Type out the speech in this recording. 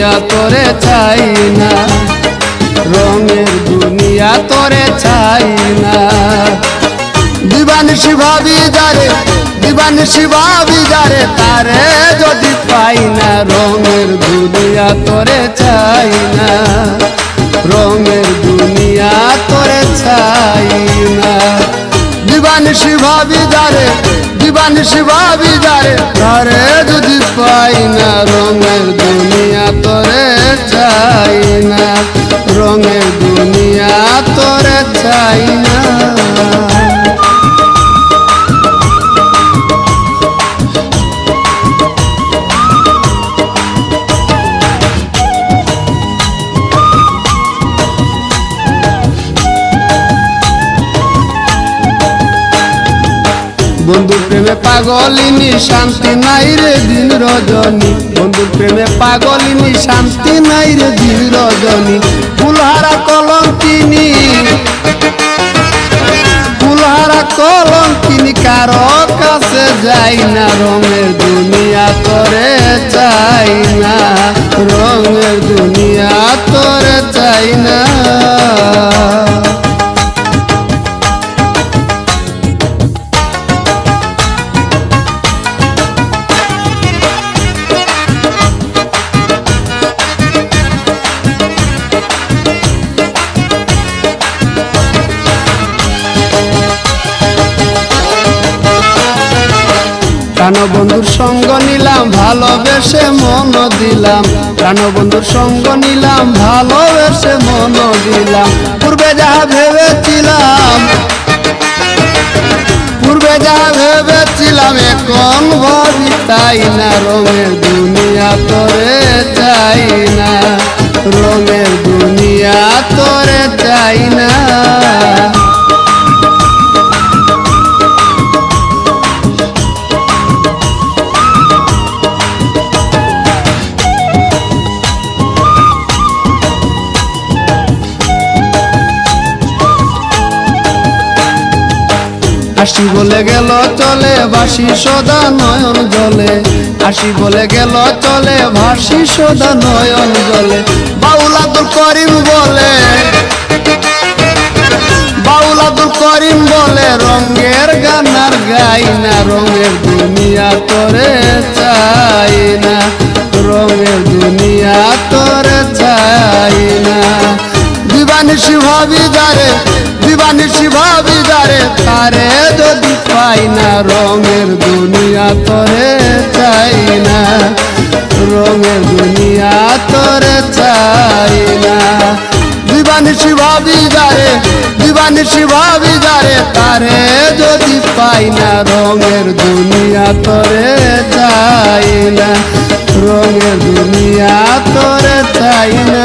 তোরে চাই না, রঙের দুনিয়া তোরে চাই না। দিবানিশি ভাবি যারে দিবানিশি ভাবি যারে তারে যদি পাই না, রঙের দুনিয়া তোরে চাই না, রঙের দুনিয়া তোরে চাই না। দিবানিশি ভাবি যারে দিবানিশি ভাবি যারে তারে যদি পাই না, রঙের দুনিয়া চাই না বন্ধুর প্রেমে পাগলিনী, শান্তি নাই রে দিন রজনী। বন্ধুর প্রেমে পাগলিনী, শান্তি নাই রে দিন রজনী। ফুলহারা কলঙ্কিনী ফুলহারা কলঙ্কিনী, কারও কাছে যাই না, রঙের দুনিয়া তোরে চাই না। প্রাণবন্ধুর সঙ্গ নিলাম, ভালোবেসে মন দিলাম। প্রাণবন্ধুর সঙ্গ নিলাম, ভালোবেসে মন দিলাম। পূর্বে যাহা ভেবেছিলাম, পূর্বে যাহা ভেবেছিলাম, এখন ভাবি তাই না রঙের দুনিয়া তোরে চাই না। রঙের দুনিয়া তোরে চাই না। আসি বলে গেল, চলে ভাসি সদা নয়ন জলে। আসি বলে গেল, চলে ভাসি সদা নয়ন জলে। বাউল আব্দুল করিম বলে, বাউল আব্দুল করিম বলে, রঙের গানার গাই না, রঙের দুনিয়া তোরে চাই না। রঙের দুনিয়া তোরে চাই না। দিবানিশি ভাবি যারে যদি পাই না, রঙের দুনিয়া তোরে চাই না। রঙের দুনিয়া তোরে চাই না। দিবানিশি ভাবি যারে দিবানিশি ভাবি যারে তারে যদি পাই না, রঙের দুনিয়া তোরে চাই না। রঙের দুনিয়া তোরে চাই না।